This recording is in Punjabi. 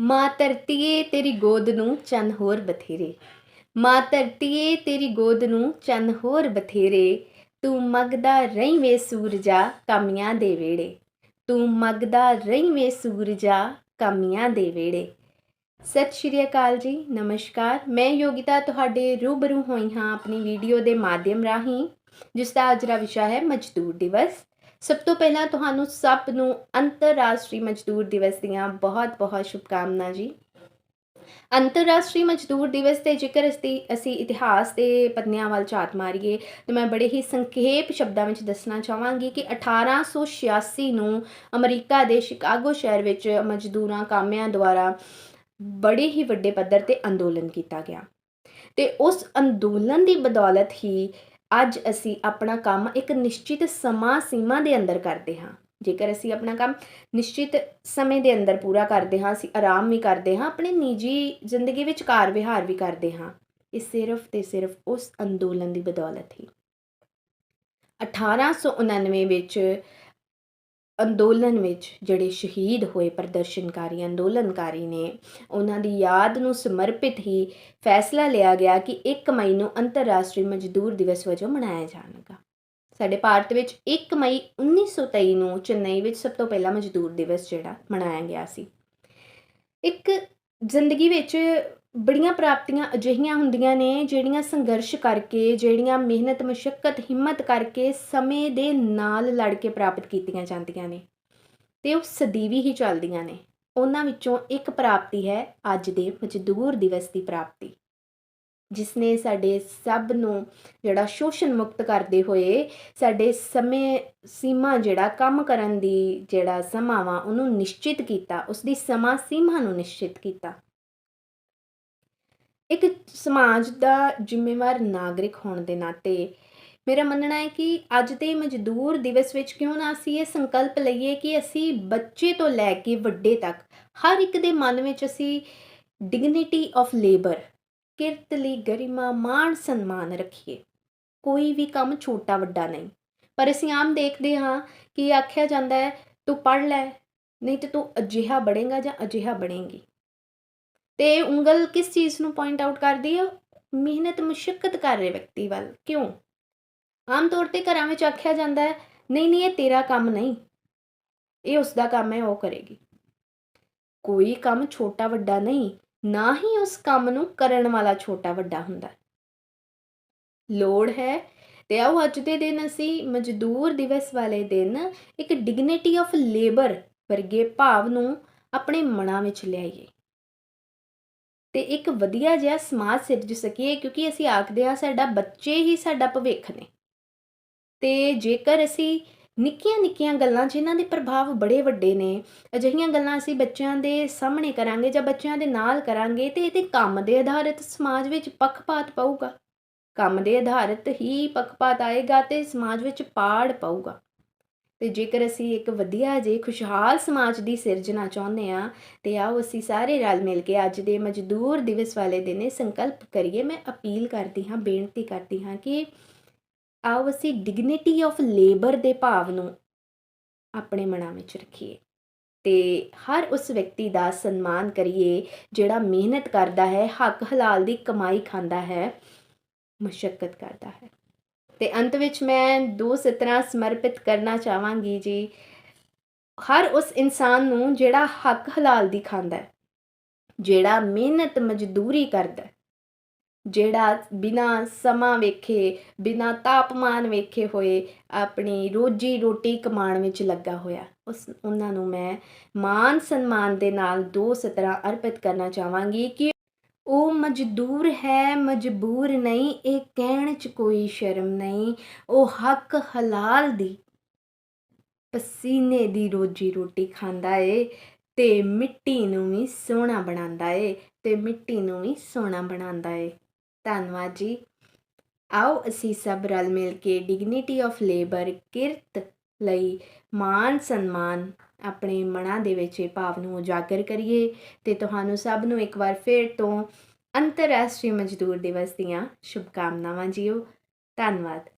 ਮਾਂ ਧਰਤੀਏ ਤੇਰੀ ਗੋਦ ਨੂੰ ਚੰਨ ਹੋਰ ਬਥੇਰੇ। ਮਾਂ ਧਰਤੀਏ ਤੇਰੀ ਗੋਦ ਨੂੰ ਚੰਨ ਹੋਰ ਬਥੇਰੇ। ਤੂੰ ਮਗਦਾ ਰਹੀਂ ਵੇ ਸੂਰਜਾ ਕਾਮੀਆਂ ਦੇ ਵੇੜੇ। ਤੂੰ ਮਗਦਾ ਰਹੀਂ ਵੇ ਸੂਰਜਾ ਕਾਮੀਆਂ ਦੇ ਵੇੜੇ। ਸਤਿ ਸ਼੍ਰੀ ਅਕਾਲ ਜੀ, ਨਮਸਕਾਰ। ਮੈਂ ਯੋਗਿਤਾ ਤੁਹਾਡੇ ਰੂਬਰੂ ਹੋਈ ਹਾਂ ਆਪਣੀ ਵੀਡੀਓ ਦੇ ਮਾਧਿਅਮ ਰਾਹੀਂ, ਜਿਸ ਦਾ ਅੱਜ ਦਾ ਵਿਸ਼ਾ ਹੈ ਮਜ਼ਦੂਰ ਦਿਵਸ। ਸਭ ਤੋਂ ਪਹਿਲਾਂ ਤੁਹਾਨੂੰ ਸਭ ਨੂੰ ਅੰਤਰਰਾਸ਼ਟਰੀ ਮਜ਼ਦੂਰ ਦਿਵਸ ਦੀਆਂ ਬਹੁਤ-ਬਹੁਤ ਸ਼ੁਭਕਾਮਨਾਵਾਂ ਜੀ। ਅੰਤਰਰਾਸ਼ਟਰੀ ਮਜ਼ਦੂਰ ਦਿਵਸ ਤੇ ਜੇਕਰ ਅਸੀਂ ਅਸੀਂ ਇਤਿਹਾਸ ਦੇ ਪੰਨਿਆਂ ਵੱਲ ਝਾਤ ਮਾਰੀਏ, ਤਾਂ ਮੈਂ ਬੜੇ ਹੀ ਸੰਖੇਪ ਸ਼ਬਦਾਂ ਵਿੱਚ ਦੱਸਣਾ ਚਾਹਾਂਗੀ ਕਿ 1886 ਨੂੰ ਅਮਰੀਕਾ ਦੇ ਸ਼ਿਕਾਗੋ ਸ਼ਹਿਰ ਵਿੱਚ ਮਜ਼ਦੂਰਾਂ ਕਾਮਿਆਂ ਦੁਆਰਾ ਬੜੇ ਹੀ ਵੱਡੇ ਪੱਧਰ ਤੇ ਅੰਦੋਲਨ ਕੀਤਾ ਗਿਆ। ਤੇ ਉਸ ਅੰਦੋਲਨ ਦੀ ਬਦੌਲਤ ਹੀ ਅੱਜ ਅਸੀਂ ਆਪਣਾ ਕੰਮ ਇੱਕ ਨਿਸ਼ਚਿਤ ਸਮਾਂ ਸੀਮਾ ਦੇ ਅੰਦਰ ਕਰਦੇ ਹਾਂ। ਜੇਕਰ ਅਸੀਂ ਆਪਣਾ ਕੰਮ ਨਿਸ਼ਚਿਤ ਸਮੇਂ ਦੇ ਅੰਦਰ ਪੂਰਾ ਕਰਦੇ ਹਾਂ, ਅਸੀਂ ਆਰਾਮ ਵੀ ਕਰਦੇ ਹਾਂ, ਆਪਣੇ ਨਿੱਜੀ ਜ਼ਿੰਦਗੀ ਵਿੱਚ ਕਾਰ ਵਿਹਾਰ ਵੀ ਕਰਦੇ ਹਾਂ, ਇਹ ਸਿਰਫ ਤੇ ਸਿਰਫ ਉਸ ਅੰਦੋਲਨ ਦੀ ਬਦੌਲਤ ਹੀ। 1899 ਵਿੱਚ ਅੰਦੋਲਨ ਵਿੱਚ ਜਿਹੜੇ ਸ਼ਹੀਦ ਹੋਏ ਪ੍ਰਦਰਸ਼ਨਕਾਰੀ, ਅੰਦੋਲਨਕਾਰੀ ਨੇ, ਉਹਨਾਂ ਦੀ ਯਾਦ ਨੂੰ ਸਮਰਪਿਤ ਹੀ ਫੈਸਲਾ ਲਿਆ ਗਿਆ ਕਿ 1 ਮਈ ਨੂੰ ਅੰਤਰਰਾਸ਼ਟਰੀ ਮਜ਼ਦੂਰ ਦਿਵਸ ਵਜੋਂ ਮਨਾਇਆ ਜਾਣਗਾ ਸਾਡੇ ਭਾਰਤ ਵਿੱਚ 1 ਮਈ 1923 ਨੂੰ ਚੇਨਈ ਵਿੱਚ ਸਭ ਤੋਂ ਪਹਿਲਾ ਮਜ਼ਦੂਰ ਦਿਵਸ ਜਿਹੜਾ ਮਨਾਇਆ ਗਿਆ ਸੀ। ਇੱਕ ਜ਼ਿੰਦਗੀ ਵਿੱਚ ਬੜੀਆਂ ਪ੍ਰਾਪਤੀਆਂ ਅਜਿਹੀਆਂ ਹੁੰਦੀਆਂ ਨੇ ਜਿਹੜੀਆਂ ਸੰਘਰਸ਼ ਕਰਕੇ, ਜਿਹੜੀਆਂ ਮਿਹਨਤ ਮੁਸ਼ਕਲ ਹਿੰਮਤ ਕਰਕੇ ਸਮੇਂ ਦੇ ਨਾਲ ਲੜ ਕੇ ਪ੍ਰਾਪਤ ਕੀਤੀਆਂ ਜਾਂਦੀਆਂ ਨੇ। ਤੇ ਉਹ ਸਦੀਵੀ ਹੀ ਚੱਲਦੀਆਂ ਨੇ। ਉਹਨਾਂ ਵਿੱਚੋਂ ਇੱਕ ਪ੍ਰਾਪਤੀ ਹੈ ਅੱਜ ਦੇ ਮਜ਼ਦੂਰ ਦਿਵਸ ਦੀ ਪ੍ਰਾਪਤੀ। ਜਿਸ ਨੇ ਸਾਡੇ ਸਭ ਨੂੰ ਜਿਹੜਾ ਸ਼ੋਸ਼ਣ ਮੁਕਤ ਕਰਦੇ ਹੋਏ, ਸਾਡੇ ਸਮੇਂ ਸੀਮਾ ਜਿਹੜਾ ਕੰਮ ਕਰਨ ਦੀ ਜਿਹੜਾ ਸਮਾਂ ਵਾ, ਉਹਨੂੰ ਨਿਸ਼ਚਿਤ ਕੀਤਾ ਉਸ ਦੀ ਸਮਾਂ ਸੀਮਾ ਨੂੰ ਨਿਸ਼ਚਿਤ ਕੀਤਾ। ਇੱਕ ਸਮਾਜ ਦਾ ਜ਼ਿੰਮੇਵਾਰ ਨਾਗਰਿਕ ਹੋਣ ਦੇ ਨਾਤੇ ਮੇਰਾ ਮੰਨਣਾ ਹੈ ਕਿ ਅੱਜ ਦੇ ਮਜ਼ਦੂਰ ਦਿਵਸ ਵਿੱਚ ਕਿਉਂ ਨਾ ਅਸੀਂ ਇਹ ਸੰਕਲਪ ਲਈਏ ਕਿ ਅਸੀਂ ਬੱਚੇ ਤੋਂ ਲੈ ਕੇ ਵੱਡੇ ਤੱਕ ਹਰ ਇੱਕ ਦੇ ਮਨ ਵਿੱਚ ਅਸੀਂ ਡਿਗਨਿਟੀ ਆਫ ਲੇਬਰ ਕਿਰਤ ਲਈ ਗਰਿਮਾ, ਮਾਣ, ਸਨਮਾਨ ਰੱਖੀਏ। ਕੋਈ ਵੀ ਕੰਮ ਛੋਟਾ ਵੱਡਾ ਨਹੀਂ, ਪਰ ਅਸੀਂ ਆਮ ਦੇਖਦੇ ਹਾਂ ਕਿ ਆਖਿਆ ਜਾਂਦਾ ਹੈ, ਤੂੰ ਪੜ ਲੈ, ਨਹੀਂ ਤੇ ਤੂੰ ਅਜਿਹਾ ਬਣੇਗਾ ਜਾਂ ਅਜਿਹਾ ਬਣੇਗੀ। ਤੇ ਉਂਗਲ ਕਿਸ ਚੀਜ਼ ਨੂੰ ਪੁਆਇੰਟ ਆਊਟ ਕਰਦੀ ਹੈ ਮਿਹਨਤ ਮੁਸ਼ਕਲ ਕਰ ਰਹੇ ਵਿਅਕਤੀ ਵੱਲ। ਕਿਉਂ? ਆਮ ਤੌਰ ਤੇ ਘਰਾਂ ਵਿੱਚ ਆਖਿਆ ਜਾਂਦਾ ਹੈ, ਨਹੀਂ ਨਹੀਂ, ਇਹ ਤੇਰਾ ਕੰਮ ਨਹੀਂ। ਇਹ ਉਸ ਦਾ ਕੰਮ ਹੈ, ਉਹ ਕਰੇਗੀ। ਕੋਈ ਕੰਮ ਛੋਟਾ ਵੱਡਾ ਨਹੀਂ, ਨਾ ਹੀ ਉਸ ਕੰਮ ਨੂੰ ਕਰਨ ਵਾਲਾ ਛੋਟਾ ਵੱਡਾ ਹੁੰਦਾ। ਲੋੜ ਹੈ ਤੇ ਆਓ ਅੱਜ ਦੇ ਦਿਨ ਅਸੀਂ ਮਜ਼ਦੂਰ ਦਿਵਸ ਵਾਲੇ ਦਿਨ ਇੱਕ ਡਿਗਨਿਟੀ ਆਫ ਲੇਬਰ ਵਰਗੇ ਭਾਵ ਨੂੰ ਆਪਣੇ ਮਨਾਂ ਵਿੱਚ ਲਿਆਈਏ। ਤੇ ਇੱਕ ਵਧੀਆ ਜਿਹਾ ਸਮਾਜ ਸਿਰਜ ਸਕੀਏ, ਕਿਉਂਕਿ ਅਸੀਂ ਆਖਦੇ ਆ ਸਾਡਾ ਬੱਚੇ ਹੀ ਸਾਡਾ ਭਵਿੱਖ ਨੇ। ਤੇ ਜੇਕਰ ਅਸੀਂ ਨਿੱਕੀਆਂ ਨਿੱਕੀਆਂ ਗੱਲਾਂ, ਜਿਨ੍ਹਾਂ ਦੇ ਪ੍ਰਭਾਵ ਬੜੇ ਵੱਡੇ ਨੇ, ਅਜਿਹੀਆਂ ਗੱਲਾਂ ਅਸੀਂ ਬੱਚਿਆਂ ਦੇ ਸਾਹਮਣੇ ਕਰਾਂਗੇ ਜਾਂ ਬੱਚਿਆਂ ਦੇ ਨਾਲ ਕਰਾਂਗੇ, ਤੇ ਇਹਦੇ ਕੰਮ ਦੇ ਆਧਾਰਿਤ ਸਮਾਜ ਵਿੱਚ ਪੱਖਪਾਤ ਪਊਗਾ। ਕੰਮ ਦੇ ਆਧਾਰਿਤ ਹੀ ਪੱਖਪਾਤ ਆਏਗਾ ਤੇ ਸਮਾਜ ਵਿੱਚ ਪਾੜ ਪਾਊਗਾ। ਤੇ ਜੇਕਰ ਅਸੀਂ ਇੱਕ ਵਧੀਆ ਜੇ ਖੁਸ਼ਹਾਲ ਸਮਾਜ ਦੀ ਸਿਰਜਣਾ ਚਾਹੁੰਦੇ ਆ ਤੇ ਆਓ ਅਸੀਂ ਸਾਰੇ ਰਲ ਮਿਲ ਕੇ ਅੱਜ ਦੇ ਮਜ਼ਦੂਰ ਦਿਵਸ ਵਾਲੇ ਦਿਨ ਇਹ ਸੰਕਲਪ ਕਰੀਏ। ਮੈਂ ਅਪੀਲ ਕਰਦੀ ਹਾਂ, ਬੇਨਤੀ ਕਰਦੀ ਹਾਂ ਕਿ ਆਓ ਅਸੀਂ ਡਿਗਨਿਟੀ ਆਫ ਲੇਬਰ ਦੇ ਭਾਵ ਨੂੰ ਆਪਣੇ ਮਨਾਂ ਵਿੱਚ ਰੱਖੀਏ ਤੇ ਹਰ ਉਸ ਵਿਅਕਤੀ ਦਾ ਸਨਮਾਨ ਕਰੀਏ, ਜਿਹੜਾ ਮਿਹਨਤ ਕਰਦਾ ਹੈ, ਹੱਕ ਹਲਾਲ ਦੀ ਕਮਾਈ ਖਾਂਦਾ ਹੈ ਮੁਸ਼ਕਲ ਕਰਦਾ ਹੈ। ਤੇ ਅੰਤ ਵਿੱਚ ਮੈਂ ਦੋ ਸਤਰਾਂ ਸਮਰਪਿਤ ਕਰਨਾ ਚਾਹਾਂਗੀ ਜੀ। ਹਰ ਉਸ ਇਨਸਾਨ ਨੂੰ ਜਿਹੜਾ ਹੱਕ ਹਲਾਲ ਦੀ ਖਾਂਦਾ ਹੈ, ਜਿਹੜਾ ਮਿਹਨਤ ਮਜ਼ਦੂਰੀ ਕਰਦਾ ਹੈ, ਜਿਹੜਾ ਬਿਨਾ ਸਮਾਂ ਵੇਖੇ, ਬਿਨਾ ਤਾਪਮਾਨ ਵੇਖੇ ਹੋਏ ਆਪਣੀ ਰੋਜੀ ਰੋਟੀ ਕਮਾਉਣ ਵਿੱਚ ਲੱਗਾ ਹੋਇਆ, ਉਸ ਉਹਨਾਂ ਨੂੰ ਮੈਂ ਮਾਨ ਸਨਮਾਨ ਦੇ ਨਾਲ ਦੋ ਸਤਰਾਂ ਅਰਪਿਤ ਕਰਨਾ ਚਾਹਾਂਗੀ ਕਿ ਉਹ ਮਜ਼ਦੂਰ ਹੈ, ਮਜਬੂਰ ਨਹੀਂ, ਇਹ ਕਹਿਣ 'ਚ ਕੋਈ ਸ਼ਰਮ ਨਹੀਂ। ਉਹ ਹੱਕ ਹਲਾਲ ਦੀ ਪਸੀਨੇ ਦੀ ਰੋਜੀ ਰੋਟੀ ਖਾਂਦਾ ਏ ਤੇ ਮਿੱਟੀ ਨੂੰ ਵੀ ਸੋਹਣਾ ਬਣਾਉਂਦਾ ਏ ਤੇ ਮਿੱਟੀ ਨੂੰ ਵੀ ਸੋਹਣਾ ਬਣਾਉਂਦਾ ਏ। ਧੰਨਵਾਦ ਜੀ। ਆਓ ਅਸੀਂ ਸਭ ਰਲ ਮਿਲ ਕੇ ਡਿਗਨਿਟੀ ਆਫ ਲੇਬਰ ਕਿਰਤ ਲਈ ਮਾਨ ਸਨਮਾਨ ਆਪਣੇ ਮਨਾਂ ਦੇ ਵਿੱਚ ਇਹ ਭਾਵ ਨੂੰ ਉਜਾਗਰ ਕਰੀਏ ਤੇ ਤੁਹਾਨੂੰ ਸਭ ਨੂੰ ਇੱਕ ਵਾਰ ਫਿਰ ਤੋਂ ਅੰਤਰਰਾਸ਼ਟਰੀ ਮਜ਼ਦੂਰ ਦਿਵਸ ਦੀਆਂ ਸ਼ੁਭਕਾਮਨਾਵਾਂ ਜੀਓ। ਧੰਨਵਾਦ।